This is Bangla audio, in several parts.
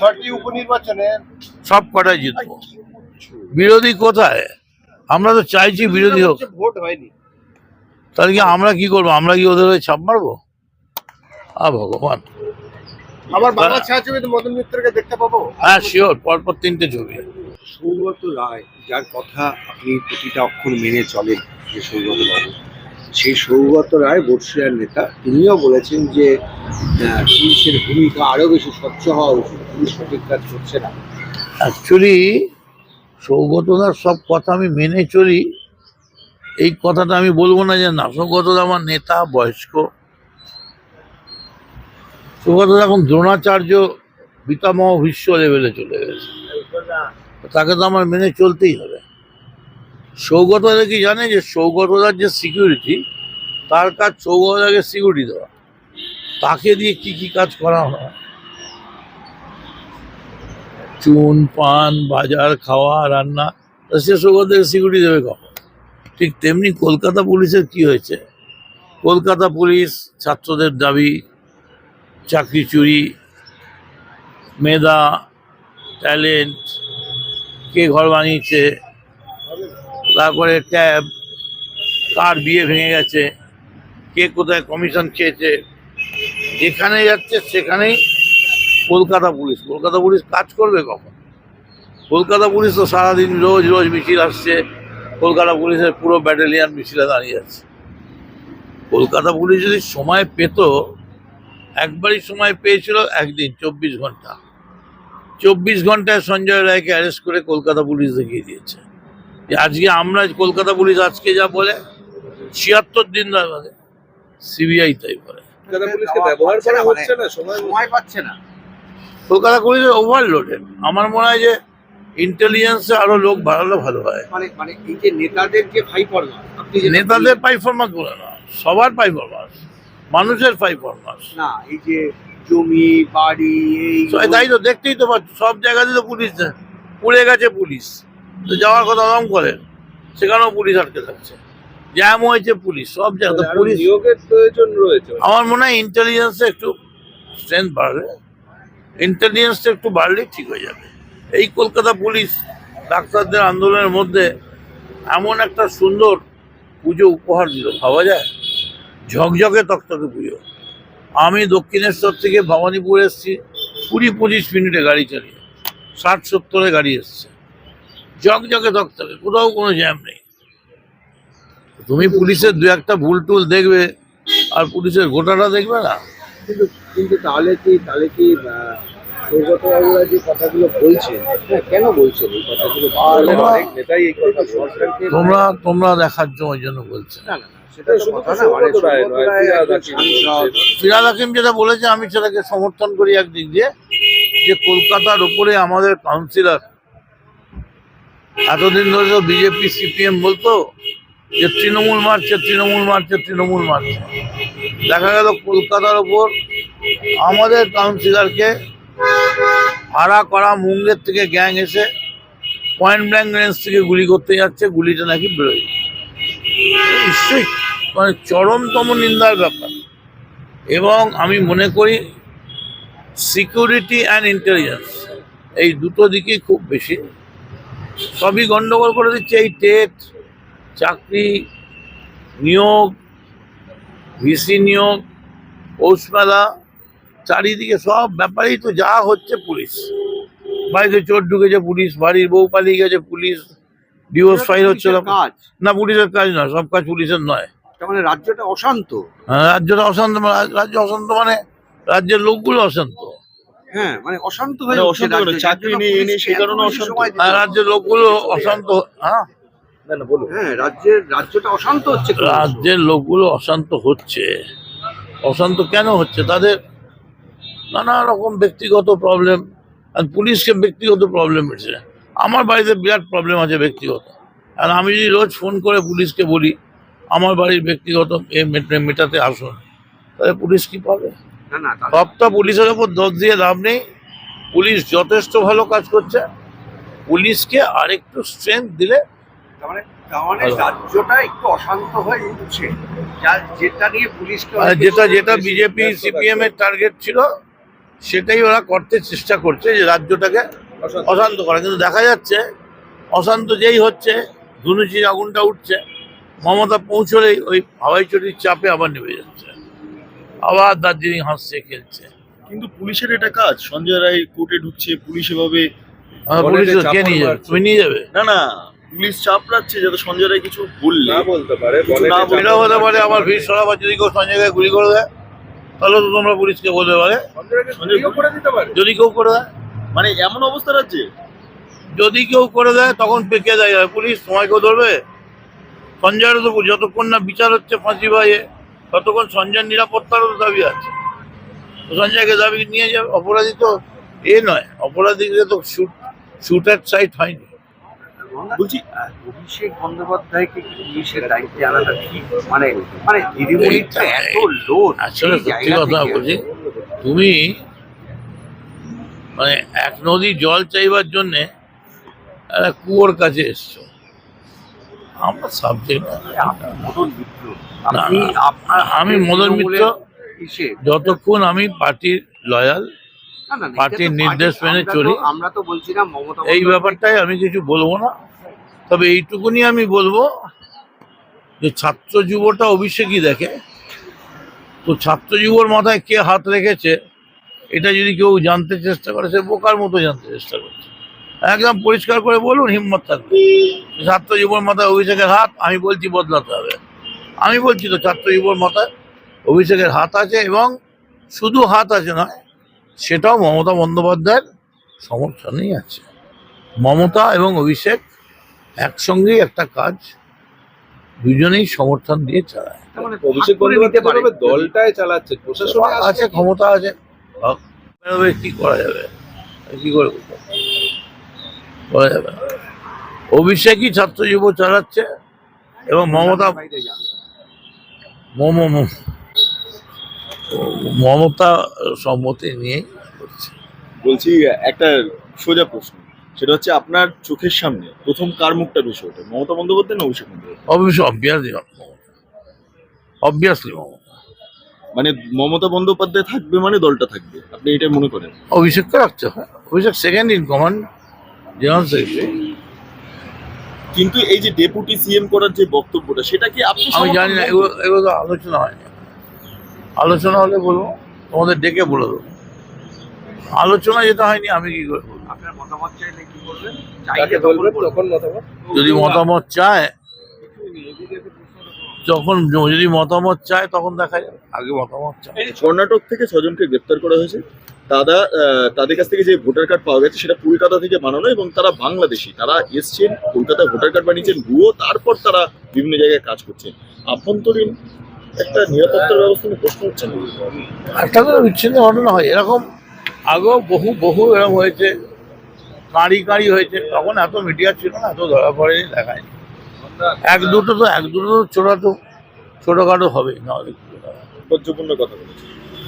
ছটি উপনির্বাচনে সব কটাই জিতবো। বিরোধী কোথায়? আমরা তো চাইছি বিরোধী হোক। ভোট হয়নি। তাহলে কি আমরা কি করব? আমরা কি ওদের হয়ে ছাপ মারবো? আ ভগবান। মদন মিত্রকে দেখতে পাবো? হ্যাঁ শিওর পরপর তিনটে ছবি। সৌগত রায় যার কথা আপনি প্রতিটা অক্ষর মেনে চলেন যে সৌগত বাবু সেই সৌগত রায় বর্ষিয়ার নেতা, তিনিও বলেছেন যে পুলিশের ভূমিকা আরও বেশি স্বচ্ছ হওয়া উচিত, পুলিশ সঠিক কাজ করছে না। অ্যাকচুয়ালি সৌগতদার সব কথা আমি মেনে চলি, এই কথাটা আমি বলব না যে না সৌগতদা আমার নেতা, বয়স্ক। সৌগতদা এখন দ্রোণাচার্য পিতামহ ভীষ্ম লেভেলে চলে গেছে। তাকে তো আমার মেনে চলতেই হবে। সৌগতদা কি জানে যে সৌগতদার যে সিকিউরিটি তার কাজ সৌগতদাকে সিকিউরিটি দেওয়া। তাকে দিয়ে কি কি কাজ করা হয়? চুন, পান, বাজার, খাওয়া, রান্না সে সৌগতকে সিকিউরিটি দেবে কখন? ঠিক তেমনি কলকাতা পুলিশের কি হয়েছে? কলকাতা পুলিশ ছাত্রদের দাবি, চাকরি চুরি, মেধা ট্যালেন্ট কে ঘর বানিয়েছে তারপরে ট্যাব কার বিয়ে ভেঙে গেছে, কে কোথায় কমিশন খেয়েছে, যেখানে যাচ্ছে সেখানেই কলকাতা পুলিশ কলকাতা পুলিশ কাজ করবে কখন? কলকাতা পুলিশ তো সারাদিন রোজ রোজ মিছিল আসছে, কলকাতা পুলিশের পুরো ব্যাটালিয়ান মিছিলে দাঁড়িয়ে আছে। কলকাতা পুলিশ যদি সময় পেত, একবারই সময় পেয়েছিল একদিন, চব্বিশ ঘণ্টা। চব্বিশ ঘন্টায় সঞ্জয় রায়কে অ্যারেস্ট করে কলকাতা পুলিশ দেখিয়ে দিয়েছে। আজকে আমরা কলকাতা পুলিশ আজকে যা বলে ছিয়াত্তর দিন ধরে বলে সিবিআই তাই বলে। কলকাতা পুলিশকে ব্যবহার করা হচ্ছে না সময় সময় পাচ্ছে না। কলকাতা পুলিশের ওভারলোডেড আমার মনে হয় যে ইন্টেলিজেন্সে আরও লোক বাড়ালে ভালো হয়। মানে মানে এই যে নেতাদের পারফরমেন্স বলে না সবার পারফরমেন্স মানুষের পারফরমেন্স না এই যে জমি বাড়ি এই তাই তো দেখতেই তো পাচ্ছ সব জায়গাতে তো পুলিশ। পুড়ে গেছে পুলিশ। তো যাওয়ার কথা আরাম করে সেখানেও পুলিশ আটকে থাকছে। জ্যাম হয়েছে পুলিশ সব জায়গাতে আরও পুলিশ নিয়োগের প্রয়োজন রয়েছে। আমার মনে হয় ইন্টেলিজেন্সে একটু স্ট্রেংথ বাড়বে। ইন্টেলিজেন্সটা একটু বাড়লেই ঠিক হয়ে যাবে। এই কলকাতা পুলিশ ডাক্তারদের আন্দোলনের মধ্যে এমন একটা সুন্দর পুজো উপহার দিল ভাবা যায়? ঝকঝকে তকতকে পুজো। আমি দক্ষিণেশ্বর থেকে ভবানীপুর এসেছি কুড়ি পঁচিশ মিনিটে গাড়ি চালিয়ে ষাট সত্তরে গাড়ি এসছে। ঝকঝকে তকতকে কোথাও কোনো জ্যাম নেই। তুমি পুলিশের দু একটা ভুল টুল দেখবে আর পুলিশের গোটাটা দেখবে না। কিন্তু কিন্তু তাহলে কি তাহলে কি আহ, যে কথাগুলো বলছেন হ্যাঁ কেন বলছেন এই কথাগুলো? তোমরা- নেতাই এই কথা তোমরা তোমরা দেখার জন্য ওই জন্য ফিরাদ হাকিম যেটা বলেছে আমি সেটাকে সমর্থন করি একদিক দিয়ে যে কলকাতার উপরে আমাদের কাউন্সিলর এতদিন ধরে তো বিজেপি, সিপিএম বলতো যে তৃণমূল মারছে তৃণমূল মারছে তৃণমূল মারছে। দেখা গেল কলকাতার ওপর আমাদের কাউন্সিলরকে ভাড়া করা মুঙ্গের থেকে গ্যাং এসে পয়েন্ট ব্ল্যাঙ্ক রেঞ্জ থেকে গুলি করতে যাচ্ছে, গুলিটা নাকি বেরোয় নিশ্চয়ই মানে চরমতম নিন্দার ব্যাপার। এবং আমি মনে করি সিকিউরিটি অ্যান্ড ইন্টেলিজেন্স এই দুটো দিকেই খুব বেশি সবই গন্ডগোল করে দিচ্ছে এই টেট চাকরি নিয়োগ ভিসি নিয়োগ পৌষমেলা চারিদিকে সব ব্যাপারেই তো যা হচ্ছে পুলিশ। বাড়িতে চোর ঢুকেছে পুলিশ বাড়ির বউ পালিয়ে গেছে পুলিশ ডিভোর্স ফাইল হচ্ছে না পুলিশের কাজ নয় সব কাজ পুলিশের নয়। মানে রাজ্যটা অশান্ত। হ্যাঁ, রাজ্যটা অশান্ত মানে- রাজ্য অশান্ত মানে রাজ্যের লোকগুলো অশান্ত। হ্যাঁ মানে অশান্ত মানে হয়ে অশান্ত। চাকরি নেই, সেই কারণে অশান্ত। রাজ্যের লোকগুলো অশান্ত হ্যাঁ? না না বলুন। হ্যাঁ রাজ্যের রাজ্যটা অশান্ত হচ্ছে রাজ্যের লোকগুলো অশান্ত হচ্ছে। অশান্ত কেন হচ্ছে? তাদের নানা রকম ব্যক্তিগত প্রবলেম আর পুলিশকে ব্যক্তিগত প্রবলেম হচ্ছে আমার বাড়িতে বিরাট প্রবলেম আছে ব্যক্তিগত। আর আমি যদি রোজ ফোন করে পুলিশকে বলি আমার বাড়ির ব্যক্তিগত মেটাতে আসুন। তাহলে পুলিশ কি পাবে? সবটা পুলিশের ওপর দোষ দিয়ে লাভ নেই। পুলিশ যথেষ্ট ভালো কাজ করছে। পুলিশকে আরেকটু স্ট্রেংথ দিলে মানে মানে ভালো। রাজ্যটা একটু অশান্ত হয়ে যেটা যেটা বিজেপি ব্যস্ত সিপিএম এর টার্গেট ছিল সেটাই ওরা করতে চেষ্টা করছে যে রাজ্যটাকে অশান্ত। করা। কিন্তু দেখা যাচ্ছে অশান্ত যেই হচ্ছে ধুনুচির আগুনটা উঠছে মমতা পৌঁছলেই ওই হাওয়াই চটির চাপে আবার নেমে যাচ্ছে। আবার দার্জিলিং হাসছে খেলছে। কিন্তু পুলিশের এটা কাজ সঞ্জয় রায় কোর্টে ঢুকছে পুলিশ এভাবে পুলিশ কে নিয়ে যাবে? তুমি নিয়ে যাবে? না না পুলিশ চাপ রাখছে যাতে সঞ্জয় রায় কিছু বললে। না বলতে পারে না বলে- হতে পারে আমার ভিড় সরাবার যদি কেউ সঞ্জয়কে গুলি করে দেয় তাহলে তো তোমরা পুলিশকে বলতে পারে। সঞ্জয় যদি কেউ করে দেয়। মানে এমন অবস্থা রাজ্যে? যদি কেউ করে দেয় তখন পেকে দেয় পুলিশ সময় কেউ ধরবে? সঞ্জয়েরও তো যতক্ষণ না বিচার হচ্ছে ফাঁসি ভাইয়ে ততক্ষণ সঞ্জয় নিরাপত্তারও দাবি আছে। সঞ্জয়কে দাবি নিয়ে যাবে অপরাধী তো এ নয় অপরাধীকে তো শুট শুটার সাইট হয়নি। বলছি অভিষেক বন্দ্যোপাধ্যায়কে পুলিশের দায়িত্বে আনাটা ঠিক? মানে মানে এত লোড আসলে সত্যি কথা বলছি তুমি মানে এক নদী জল চাইবার জন্যে একটা কুয়োর কাছে এসছো। আমরা সাবজেক্ট মদন মিত্র। আপনি আপনার আমি মদন মিত্র। যতক্ষণ আমি পার্টির লয়াল পার্টির নির্দেশ মেনে চলি। আমরা তো বলছি না মমতা এই ব্যাপারটাই আমি কিছু বলব না। তবে এইটুকুনি আমি বলব যে ছাত্র যুবটা অভিষেকই দেখে। তো ছাত্র যুবর মাথায় কে হাত রেখেছে এটা যদি কেউ জানতে চেষ্টা করে সে বোকার মতো জানতে চেষ্টা করছে। একদম পরিষ্কার করে বলুন হিম্মত থাকবে। ছাত্র যুবর মাথায় অভিষেকের হাত আমি বলছি বদলাতে হবে। আমি বলছি তো ছাত্র যুবর মাথায় অভিষেকের হাত আছে এবং শুধু হাত আছে নয় সেটাও মমতা বন্দ্যোপাধ্যায়ের সমর্থনেই আছে। মমতা এবং অভিষেক একসঙ্গেই একটা কাজ দুজনেই সমর্থন দিয়ে চালায়। মানে অভিষেক দলটায় চালাচ্ছে প্রশাসনে আছে ক্ষমতা আছে। কি করা যাবে? কি করে করব? যাবে না। অভিষেকই ছাত্র যুব চালাচ্ছে এবং মমতা। মম মম- মমতা সম্মতি নিয়েই করছে বলছি একটা সোজা প্রশ্ন সেটা হচ্ছে আপনার চোখের সামনে প্রথম কার মুখটা বেশি ওঠে মমতা বন্দ্যোপাধ্যায় না অভিষেক বন্দ্যোপাধ্যায় অবশ্যই অবভিয়াসলি অবভিয়াসলি মমতা মানে মমতা বন্দ্যোপাধ্যায় থাকবে মানে দলটা থাকবে আপনি এটা মনে করেন অভিষেককে রাখতে হয় অভিষেক সেকেন্ড ইন কমান্ড কিন্তু এই যে ডেপুটি সিএম করার যে বক্তব্যটা সেটা কি আপনি আমি জানি না এগুলো এগুলো তো আলোচনা হয়নি। আলোচনা হলে বলব তোমাদের ডেকে বলে দেবো। আলোচনা যেটা হয়নি আমি কি করে বলব? আপনার মতামত চাইলে কি করবেন? যাকে চাইলে বলবেন তখন তখন মতামত। যদি মতামত চায় তখন যদি মতামত চায় তখন দেখা যাবে আগে মতামত চায়। কর্ণাটক থেকে ছজনকে গ্রেপ্তার করা হয়েছে। তারা তাদের কাছ থেকে যে ভোটার কার্ড পাওয়া গেছে সেটা কলকাতা থেকে বানানো এবং তারা বাংলাদেশি। তারা এসছেন কলকাতায় ভোটার কার্ড বানিয়েছেন ভুয়ো তারপর তারা বিভিন্ন জায়গায় কাজ করছেন। আভ্যন্তরীণ একটা নিরাপত্তার ব্যবস্থা নিয়ে প্রশ্ন হচ্ছে না? একটা করে বিচ্ছিন্ন ঘটনা হয়। এরকম আগেও বহু বহু এরকম হয়েছে। কাঁড়ি কাঁড়ি হয়েছে। তখন এত মিডিয়া ছিল না এত ধরা পড়েনি দেখায়নি। এক দুটো তো এক দুটো তো ছোটো তো ছোটোখাটো হবে। না? তাৎপর্যপূর্ণ কথা বলেছে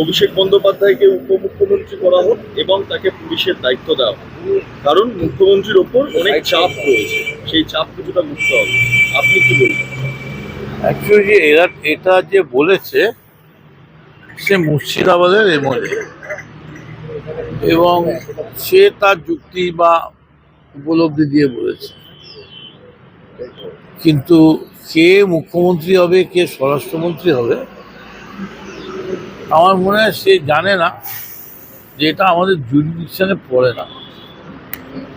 অভিষেক বন্দ্যোপাধ্যায়কে উপমুখ্যমন্ত্রী করা হোক এবং তাকে পুলিশের দায়িত্ব দেওয়া হোক। কারণ মুখ্যমন্ত্রীর ওপর অনেক চাপ রয়েছে। সেই চাপ কিছুটা মুক্ত হবে। আপনি কি বলবেন? অ্যাকচুয়ালি এরা, এটা যে বলেছে, সে মুর্শিদাবাদের এমএলএ এবং সে তার যুক্তি বা উপলব্ধি দিয়ে বলেছে। কিন্তু কে মুখ্যমন্ত্রী হবে, কে স্বরাষ্ট্রমন্ত্রী হবে আমার মনে হয় সে জানে না যে এটা আমাদের জুডিকশনে পড়ে না।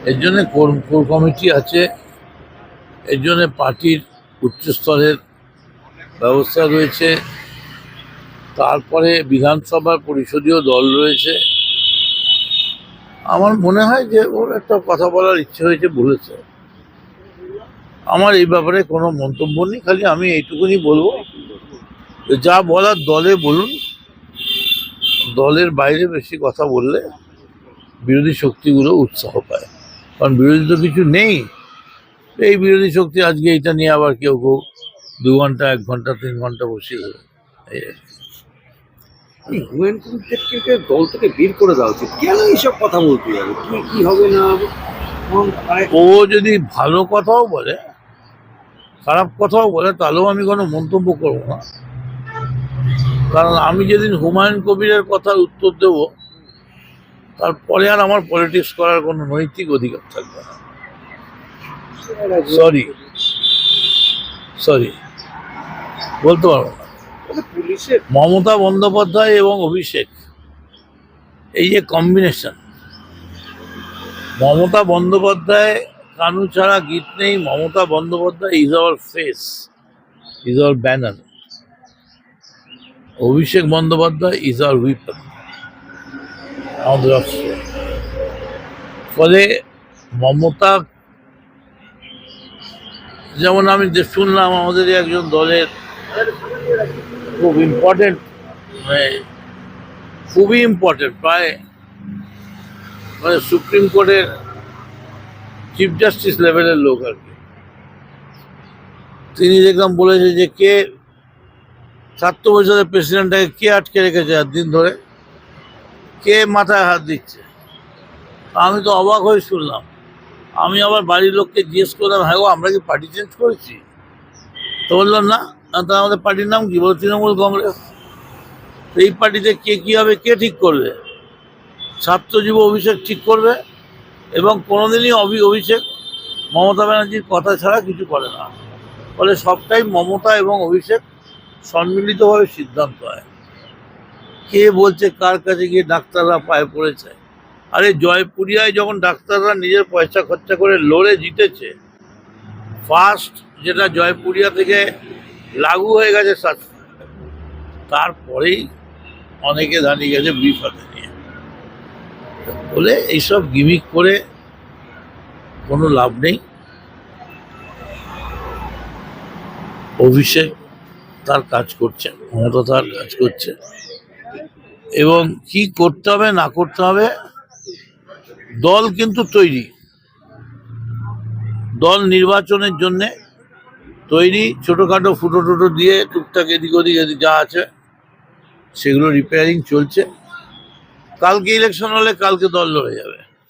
এর জন্যে কোর কমিটি আছে, এর জন্যে পার্টির উচ্চস্তরের ব্যবস্থা রয়েছে, তারপরে বিধানসভার পরিষদীয় দল রয়েছে। আমার মনে হয় যে ওর একটা কথা বলার ইচ্ছে হয়েছে বলেছে। আমার এই ব্যাপারে কোনো মন্তব্য নেই, খালি আমি এইটুকুনি বলব যা বলার দলে বলুন দলের বাইরে বেশি কথা বললে বিরোধী শক্তিগুলো উৎসাহ পায়। কারণ বিরোধী তো কিছু নেই। এই বিরোধী শক্তি আজকে এটা নিয়ে আবার কেউ কেউ দু ঘণ্টা এক ঘণ্টা তিন ঘণ্টা বসিয়ে দেবে। এই আর কি। দল থেকে বের করে দেওয়া উচিত। কেন এইসব কথা বলতে যাবে? কি কি হবে না ও যদি ভালো কথাও বলে খারাপ কথাও বলে তাহলেও আমি কোনো মন্তব্য করব না। কারণ আমি যেদিন হুমায়ুন কবিরের কথার উত্তর দেব তারপরে আর আমার পলিটিক্স করার কোনো নৈতিক অধিকার থাকবে না। সরি সরি বলতে পারব না। মমতা বন্দ্যোপাধ্যায় এবং অভিষেক এই যে কম্বিনেশন মমতা বন্দ্যোপাধ্যায় কানু ছাড়া গীত নেই Mamata Bandyopadhyay is our face is our banner Abhishek Bandyopadhyay is our weapon আমাদের অস্ত্র। ফলে মমতা, যেমন আমি যে- শুনলাম আমাদের একজন দলের খুব ইম্পর্টেন্ট মানে খুবই ইম্পর্টেন্ট প্রায় মানে সুপ্রিম কোর্টের চিফ জাস্টিস লেভেলের লোক আর কি। তিনি দেখলাম বলেছে যে কে ছাত্র পরিষদের প্রেসিডেন্টটাকে কে আটকে রেখেছে দিন ধরে? কে মাথায় হাত দিচ্ছে? আমি তো অবাক হয়ে শুনলাম। আমি আবার বাড়ির লোককে জিজ্ঞেস করলাম হ্যাঁ আমরা কি পার্টি চেঞ্জ করেছি? তো বললাম, না তা আমাদের পার্টির নাম কি বলো, তৃণমূল কংগ্রেস? এই পার্টিতে কে কী হবে, কে ঠিক করবে? ছাত্র যুব অভিষেক ঠিক করবে এবং কোনোদিনই অভি অভিষেক মমতা ব্যানার্জির কথা ছাড়া কিছু করে না। ফলে সবটাই মমতা এবং অভিষেক সম্মিলিতভাবে সিদ্ধান্ত হয়। কে বলছে, কার কাছে গিয়ে ডাক্তাররা পায়ে পড়েছে? আরে জয়পুরিয়ায় যখন ডাক্তাররা নিজের পয়সা খরচা করে লড়ে জিতেছে ফার্স্ট যেটা জয়পুরিয়া থেকে লাগু হয়ে গেছে তারপরেই অনেকে দাঁড়িয়ে গেছে ব্রিফ হাতে নিয়ে। বলে এইসব গিমিক করে কোনো লাভ নেই। অভিষেক তার কাজ করছে মমতা তার কাজ করছে এবং কি করতে হবে, না করতে হবে, দল কিন্তু তৈরি। দল নির্বাচনের জন্যে তৈরি, ছোটোখাটো ফুটো টুটো দিয়ে টুকটাক এদিক ওদিক এদিক যা আছে, সেগুলো রিপেয়ারিং চলছে। কালকে ইলেকশন হলে কালকে দল লড়ে যাবে।